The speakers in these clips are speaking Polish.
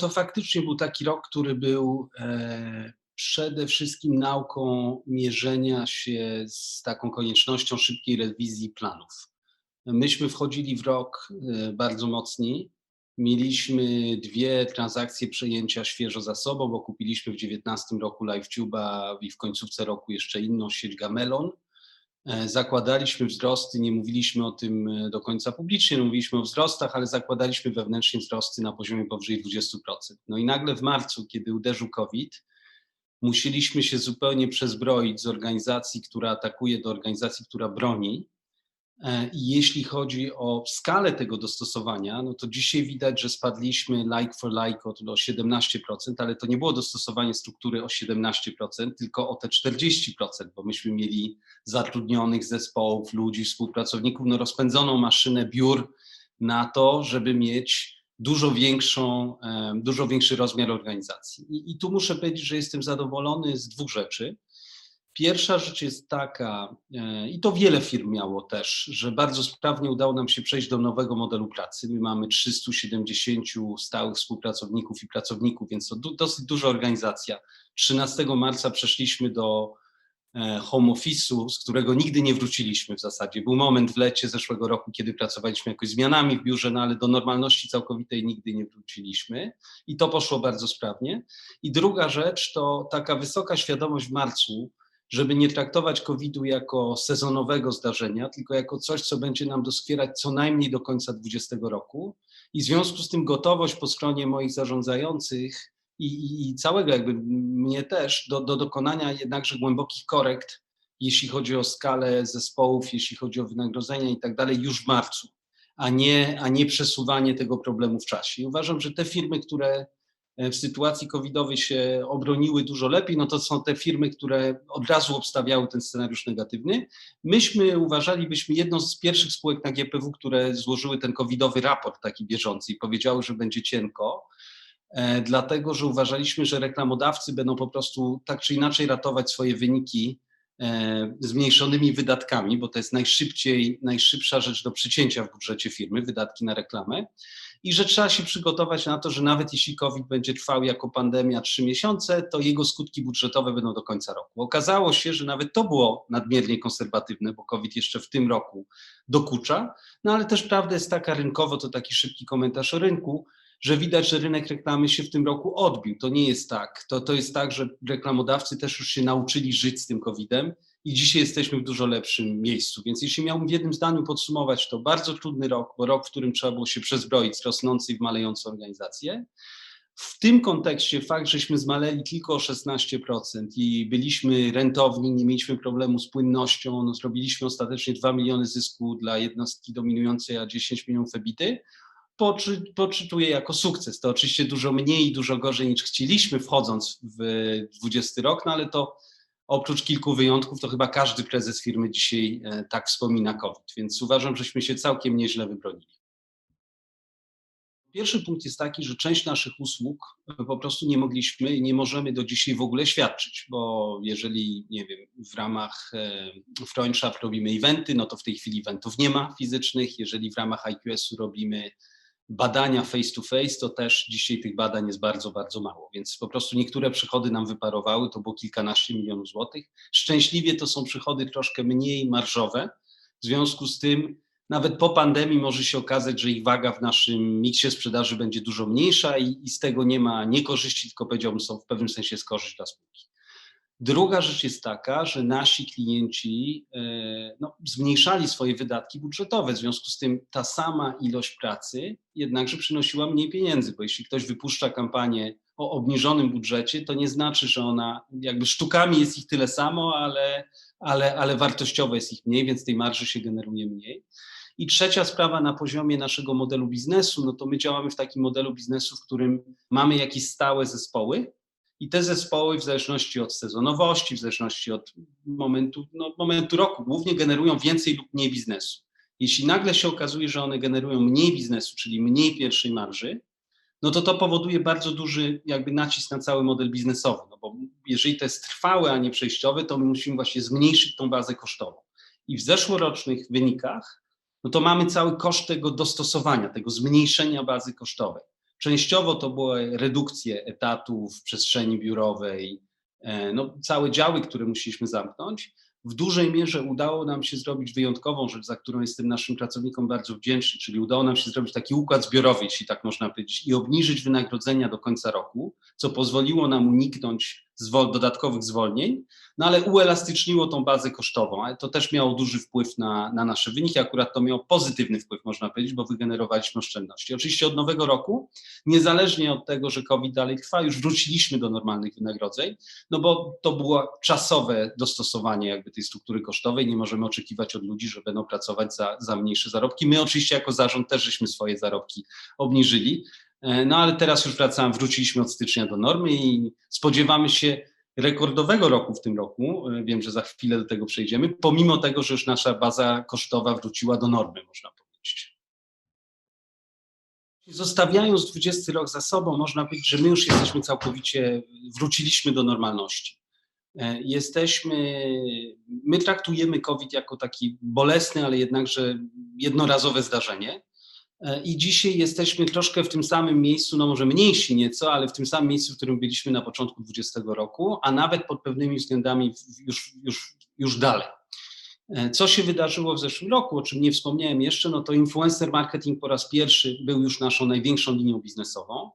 to faktycznie był taki rok, który był e, przede wszystkim nauką mierzenia się z taką koniecznością szybkiej rewizji planów. Myśmy wchodzili w rok e, bardzo mocni. Mieliśmy dwie transakcje przejęcia świeżo za sobą, bo kupiliśmy w 2019 roku LiveTube'a i w końcówce roku jeszcze inną sieć Gamelon. E, zakładaliśmy wzrosty, nie mówiliśmy o tym e, do końca publicznie, no mówiliśmy o wzrostach, ale zakładaliśmy wewnętrznie wzrosty na poziomie powyżej 20%. No i nagle w marcu, kiedy uderzył COVID, musieliśmy się zupełnie przezbroić z organizacji, która atakuje, do organizacji, która broni. E, jeśli chodzi o skalę tego dostosowania, no to dzisiaj widać, że spadliśmy like for like o 17%, ale to nie było dostosowanie struktury o 17%, tylko o te 40%, bo myśmy mieli zatrudnionych zespołów, ludzi, współpracowników, no rozpędzoną maszynę biur na to, żeby mieć dużo większą, e, dużo większy rozmiar organizacji. I, I tu muszę powiedzieć, że jestem zadowolony z dwóch rzeczy. Pierwsza rzecz jest taka, e, i to wiele firm miało też, że bardzo sprawnie udało nam się przejść do nowego modelu pracy. My mamy 370 stałych współpracowników i pracowników, więc to dosyć duża organizacja. 13 marca przeszliśmy do e, home office'u, z którego nigdy nie wróciliśmy w zasadzie. Był moment w lecie zeszłego roku, kiedy pracowaliśmy jakoś zmianami w biurze, no ale do normalności całkowitej nigdy nie wróciliśmy i to poszło bardzo sprawnie. I druga rzecz to taka wysoka świadomość w marcu, żeby nie traktować COVID-u jako sezonowego zdarzenia, tylko jako coś, co będzie nam doskwierać co najmniej do końca 2020 roku. I w związku z tym gotowość po stronie moich zarządzających i, i, i całego jakby mnie też do, do dokonania jednakże głębokich korekt, jeśli chodzi o skalę zespołów, jeśli chodzi o wynagrodzenia i tak dalej, już w marcu, a nie, a nie przesuwanie tego problemu w czasie. I uważam, że te firmy, które w sytuacji covidowej się obroniły dużo lepiej, no to są te firmy, które od razu obstawiały ten scenariusz negatywny. Myśmy uważali, byśmy jedną z pierwszych spółek na GPW, które złożyły ten covidowy raport taki bieżący i powiedziały, że będzie cienko, e, dlatego że uważaliśmy, że reklamodawcy będą po prostu tak czy inaczej ratować swoje wyniki e, zmniejszonymi wydatkami, bo to jest najszybciej, najszybsza rzecz do przycięcia w budżecie firmy, wydatki na reklamę i że trzeba się przygotować na to, że nawet jeśli COVID będzie trwał jako pandemia trzy miesiące, to jego skutki budżetowe będą do końca roku. Okazało się, że nawet to było nadmiernie konserwatywne, bo COVID jeszcze w tym roku dokucza, no ale też prawda jest taka rynkowo, to taki szybki komentarz o rynku, że widać, że rynek reklamy się w tym roku odbił. To nie jest tak. To, to jest tak, że reklamodawcy też już się nauczyli żyć z tym COVID-em i dzisiaj jesteśmy w dużo lepszym miejscu. Więc jeśli miałbym w jednym zdaniu podsumować, to bardzo trudny rok, bo rok, w którym trzeba było się przezbroić z rosnącej w malejącą organizację. W tym kontekście fakt, żeśmy zmaleli tylko o 16% i byliśmy rentowni, nie mieliśmy problemu z płynnością, no zrobiliśmy ostatecznie 2 miliony zysku dla jednostki dominującej, a 10 milionów ebity, poczy, poczytuję jako sukces. To oczywiście dużo mniej i dużo gorzej niż chcieliśmy wchodząc w 20 rok, no ale to oprócz kilku wyjątków, to chyba każdy prezes firmy dzisiaj e, tak wspomina COVID, więc uważam, żeśmy się całkiem nieźle wybronili. Pierwszy punkt jest taki, że część naszych usług po prostu nie mogliśmy i nie możemy do dzisiaj w ogóle świadczyć, bo jeżeli, nie wiem, w ramach e, Freundschaft robimy eventy, no to w tej chwili eventów nie ma fizycznych, jeżeli w ramach IQS-u robimy badania face to face, to też dzisiaj tych badań jest bardzo, bardzo mało, więc po prostu niektóre przychody nam wyparowały, to było kilkanaście milionów złotych. Szczęśliwie to są przychody troszkę mniej marżowe, w związku z tym nawet po pandemii może się okazać, że ich waga w naszym miksie sprzedaży będzie dużo mniejsza i, i z tego nie ma niekorzyści, tylko powiedziałbym, są w pewnym sensie jest korzyść dla spółki. Druga rzecz jest taka, że nasi klienci e, no, zmniejszali swoje wydatki budżetowe, w związku z tym ta sama ilość pracy jednakże przynosiła mniej pieniędzy, bo jeśli ktoś wypuszcza kampanię o obniżonym budżecie, to nie znaczy, że ona jakby sztukami jest ich tyle samo, ale, ale, ale wartościowo jest ich mniej, więc tej marży się generuje mniej. I trzecia sprawa na poziomie naszego modelu biznesu, no to my działamy w takim modelu biznesu, w którym mamy jakieś stałe zespoły, i te zespoły, w zależności od sezonowości, w zależności od momentu, no, momentu roku, głównie generują więcej lub mniej biznesu. Jeśli nagle się okazuje, że one generują mniej biznesu, czyli mniej pierwszej marży, no to to powoduje bardzo duży jakby nacisk na cały model biznesowy, no bo jeżeli to jest trwałe, a nie przejściowe, to my musimy właśnie zmniejszyć tą bazę kosztową. I w zeszłorocznych wynikach, no to mamy cały koszt tego dostosowania, tego zmniejszenia bazy kosztowej. Częściowo to były redukcje etatów w przestrzeni biurowej, e, no, całe działy, które musieliśmy zamknąć. W dużej mierze udało nam się zrobić wyjątkową rzecz, za którą jestem naszym pracownikom bardzo wdzięczny, czyli udało nam się zrobić taki układ zbiorowy, jeśli tak można powiedzieć, i obniżyć wynagrodzenia do końca roku, co pozwoliło nam uniknąć zwol dodatkowych zwolnień, no ale uelastyczniło tą bazę kosztową, ale to też miało duży wpływ na, na nasze wyniki, akurat to miało pozytywny wpływ, można powiedzieć, bo wygenerowaliśmy oszczędności. Oczywiście od nowego roku, niezależnie od tego, że COVID dalej trwa, już wróciliśmy do normalnych wynagrodzeń, no bo to było czasowe dostosowanie jakby tej struktury kosztowej, nie możemy oczekiwać od ludzi, że będą pracować za, za mniejsze zarobki. My oczywiście jako zarząd też żeśmy swoje zarobki obniżyli, no ale teraz już wracamy, wróciliśmy od stycznia do normy i spodziewamy się rekordowego roku w tym roku. E, wiem, że za chwilę do tego przejdziemy, pomimo tego, że już nasza baza kosztowa wróciła do normy, można powiedzieć. Zostawiając 20 rok za sobą, można powiedzieć, że my już jesteśmy całkowicie, wróciliśmy do normalności. E, jesteśmy, my traktujemy COVID jako taki bolesny, ale jednakże jednorazowe zdarzenie. E, I dzisiaj jesteśmy troszkę w tym samym miejscu, no może mniejsi nieco, ale w tym samym miejscu, w którym byliśmy na początku 2020 roku, a nawet pod pewnymi względami już, już, już dalej. E, co się wydarzyło w zeszłym roku, o czym nie wspomniałem jeszcze, no to influencer marketing po raz pierwszy był już naszą największą linią biznesową.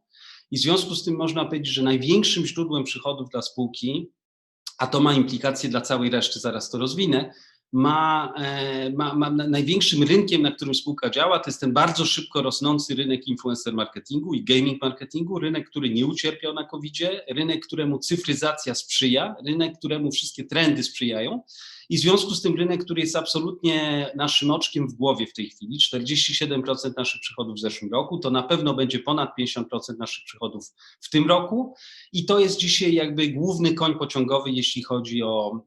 I w związku z tym można powiedzieć, że największym źródłem przychodów dla spółki, a to ma implikacje dla całej reszty, zaraz to rozwinę, ma, e, ma, ma, największym rynkiem, na którym spółka działa, to jest ten bardzo szybko rosnący rynek influencer marketingu i gaming marketingu, rynek, który nie ucierpiał na covid rynek, któremu cyfryzacja sprzyja, rynek, któremu wszystkie trendy sprzyjają i w związku z tym rynek, który jest absolutnie naszym oczkiem w głowie w tej chwili, 47% naszych przychodów w zeszłym roku, to na pewno będzie ponad 50% naszych przychodów w tym roku i to jest dzisiaj jakby główny koń pociągowy, jeśli chodzi o,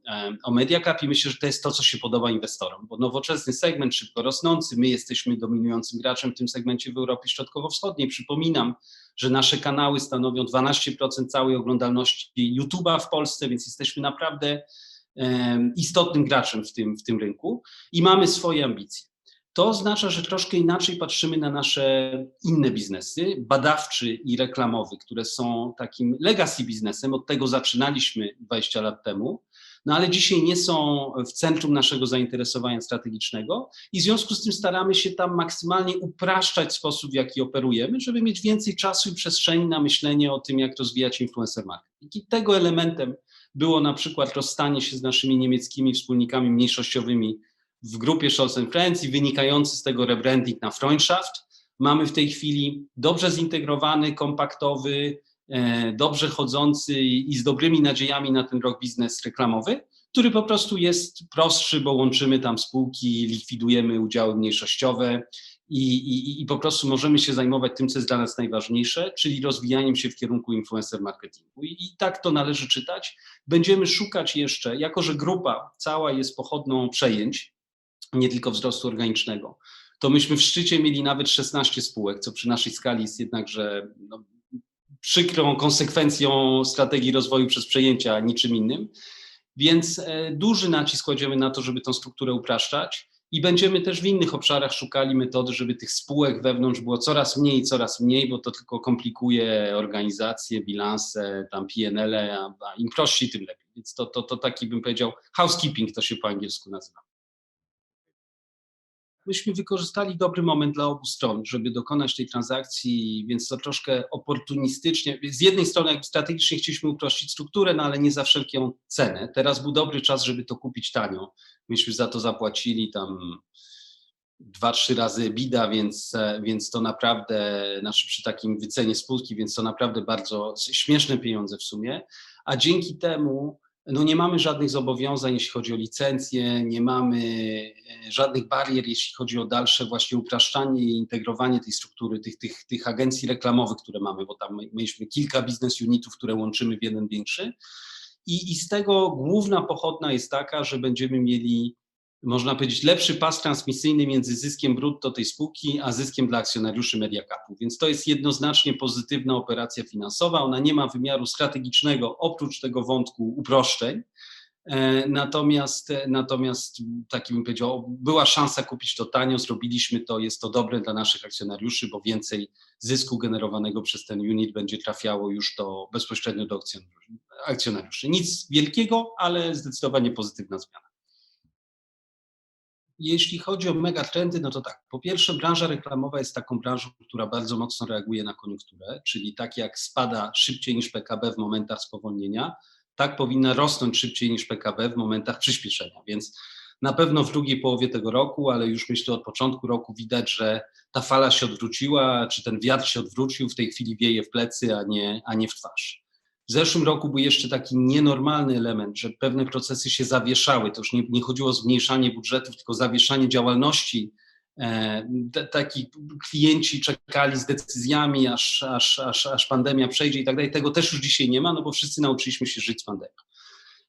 o MediaCap i myślę, że to jest to, co się podoba inwestorom, bo nowoczesny segment, szybko rosnący, my jesteśmy dominującym graczem w tym segmencie w Europie Środkowo-Wschodniej. Przypominam, że nasze kanały stanowią 12% całej oglądalności YouTube'a w Polsce, więc jesteśmy naprawdę istotnym graczem w tym, w tym rynku i mamy swoje ambicje. To oznacza, że troszkę inaczej patrzymy na nasze inne biznesy, badawczy i reklamowy, które są takim legacy biznesem. Od tego zaczynaliśmy 20 lat temu, no ale dzisiaj nie są w centrum naszego zainteresowania strategicznego i w związku z tym staramy się tam maksymalnie upraszczać sposób, w jaki operujemy, żeby mieć więcej czasu i przestrzeni na myślenie o tym, jak rozwijać influencer marketing. I tego elementem było na przykład rozstanie się z naszymi niemieckimi wspólnikami mniejszościowymi w grupie Scholz Friends i wynikający z tego rebranding na Freundschaft. Mamy w tej chwili dobrze zintegrowany, kompaktowy, e, dobrze chodzący i z dobrymi nadziejami na ten rok biznes reklamowy, który po prostu jest prostszy, bo łączymy tam spółki, likwidujemy udziały mniejszościowe i, i, i po prostu możemy się zajmować tym, co jest dla nas najważniejsze, czyli rozwijaniem się w kierunku influencer marketingu. I, I, tak to należy czytać. Będziemy szukać jeszcze, jako że grupa cała jest pochodną przejęć, nie tylko wzrostu organicznego, to myśmy w szczycie mieli nawet 16 spółek, co przy naszej skali jest jednakże no, przykrą konsekwencją strategii rozwoju przez przejęcia, niczym innym. Więc e, duży nacisk kładziemy na to, żeby tą strukturę upraszczać i będziemy też w innych obszarach szukali metody, żeby tych spółek wewnątrz było coraz mniej, coraz mniej, bo to tylko komplikuje organizację, bilanse, tam PNL, a, im prościej, tym lepiej. Więc to, to, to taki bym powiedział, housekeeping to się po angielsku nazywa myśmy wykorzystali dobry moment dla obu stron, żeby dokonać tej transakcji, więc to troszkę oportunistycznie. Z jednej strony strategicznie chcieliśmy uprościć strukturę, no ale nie za wszelką cenę. Teraz był dobry czas, żeby to kupić tanio. Myśmy za to zapłacili tam dwa, trzy razy bida, więc, więc to naprawdę, znaczy przy takim wycenie spółki, więc to naprawdę bardzo śmieszne pieniądze w sumie, a dzięki temu no nie mamy żadnych zobowiązań, jeśli chodzi o licencje, nie mamy e, żadnych barier, jeśli chodzi o dalsze właśnie upraszczanie i integrowanie tej struktury, tych, tych, tych agencji reklamowych, które mamy, bo tam mieliśmy kilka biznes unitów, które łączymy w jeden większy. I, I z tego główna pochodna jest taka, że będziemy mieli można powiedzieć, lepszy pas transmisyjny między zyskiem brutto tej spółki, a zyskiem dla akcjonariuszy Mediacapu. Więc to jest jednoznacznie pozytywna operacja finansowa. Ona nie ma wymiaru strategicznego oprócz tego wątku uproszczeń, E, natomiast, natomiast taki bym powiedział, była szansa kupić to tanio, zrobiliśmy to, jest to dobre dla naszych akcjonariuszy, bo więcej zysku generowanego przez ten unit będzie trafiało już do, bezpośrednio do akcjonariuszy. Nic wielkiego, ale zdecydowanie pozytywna zmiana. Jeśli chodzi o megatrendy, no to tak. Po pierwsze, branża reklamowa jest taką branżą, która bardzo mocno reaguje na koniunkturę, czyli tak jak spada szybciej niż PKB w momentach spowolnienia, tak powinna rosnąć szybciej niż PKB w momentach przyspieszenia. Więc na pewno w drugiej połowie tego roku, ale już myślę od początku roku widać, że ta fala się odwróciła, czy ten wiatr się odwrócił, w tej chwili wieje w plecy, a nie, a nie w twarz. W zeszłym roku był jeszcze taki nienormalny element, że pewne procesy się zawieszały. To już nie, nie chodziło o zmniejszanie budżetów, tylko zawieszanie działalności. E, taki klienci czekali z decyzjami, aż, aż, aż, aż pandemia przejdzie i tak dalej. Tego też już dzisiaj nie ma, no bo wszyscy nauczyliśmy się żyć z pandemią.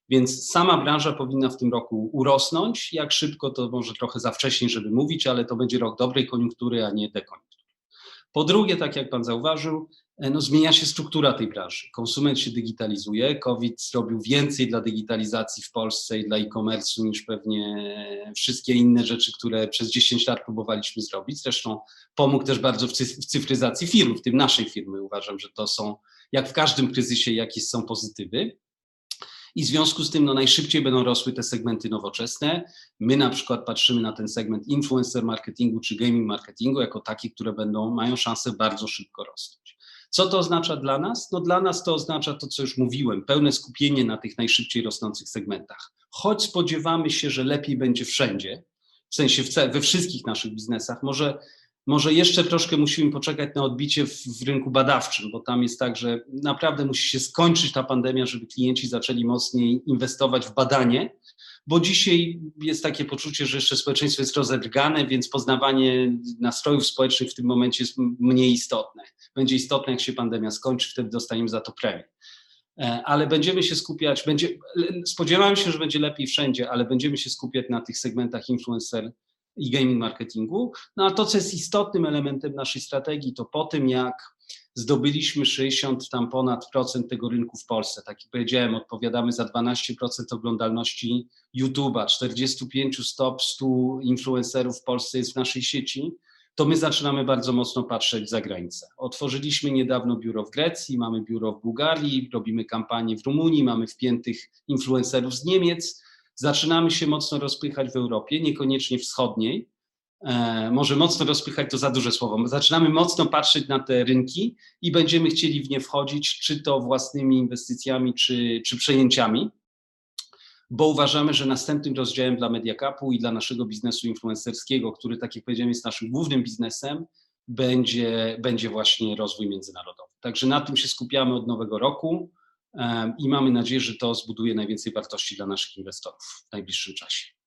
Więc sama branża powinna w tym roku urosnąć. Jak szybko, to może trochę za wcześnie, żeby mówić, ale to będzie rok dobrej koniunktury, a nie dekoniunktury. Po drugie, tak jak Pan zauważył, no, zmienia się struktura tej branży. Konsument się digitalizuje. COVID zrobił więcej dla digitalizacji w Polsce i dla e-commerce niż pewnie wszystkie inne rzeczy, które przez 10 lat próbowaliśmy zrobić. Zresztą pomógł też bardzo w cyfryzacji firm, w tym naszej firmy. Uważam, że to są, jak w każdym kryzysie, jakieś są pozytywy i w związku z tym no, najszybciej będą rosły te segmenty nowoczesne. My na przykład patrzymy na ten segment influencer marketingu czy gaming marketingu jako taki, które będą, mają szansę bardzo szybko rosnąć. Co to oznacza dla nas? No dla nas to oznacza to, co już mówiłem, pełne skupienie na tych najszybciej rosnących segmentach. Choć spodziewamy się, że lepiej będzie wszędzie, w sensie we wszystkich naszych biznesach, może, może jeszcze troszkę musimy poczekać na odbicie w, w rynku badawczym, bo tam jest tak, że naprawdę musi się skończyć ta pandemia, żeby klienci zaczęli mocniej inwestować w badanie, bo dzisiaj jest takie poczucie, że jeszcze społeczeństwo jest rozedrgane, więc poznawanie nastrojów społecznych w tym momencie jest mniej istotne. Będzie istotne, jak się pandemia skończy, wtedy dostaniemy za to premię. E, ale będziemy się skupiać, będzie, spodziewałem się, że będzie lepiej wszędzie, ale będziemy się skupiać na tych segmentach influencer i gaming marketingu. No a to, co jest istotnym elementem naszej strategii, to po tym, jak zdobyliśmy 60 tam ponad procent tego rynku w Polsce. Tak jak powiedziałem, odpowiadamy za 12% oglądalności YouTube'a, 45 stop 100 influencerów w Polsce jest w naszej sieci, to my zaczynamy bardzo mocno patrzeć za granicę. Otworzyliśmy niedawno biuro w Grecji, mamy biuro w Bułgarii, robimy kampanię w Rumunii, mamy wpiętych influencerów z Niemiec. Zaczynamy się mocno rozpychać w Europie, niekoniecznie wschodniej, E, może mocno rozpychać to za duże słowo. Zaczynamy mocno patrzeć na te rynki i będziemy chcieli w nie wchodzić, czy to własnymi inwestycjami, czy, czy przejęciami, bo uważamy, że następnym rozdziałem dla Mediacapu i dla naszego biznesu influencerskiego, który, tak jak powiedziałem, jest naszym głównym biznesem, będzie, będzie właśnie rozwój międzynarodowy. Także na tym się skupiamy od nowego roku i mamy nadzieję, że to zbuduje najwięcej wartości dla naszych inwestorów w najbliższym czasie.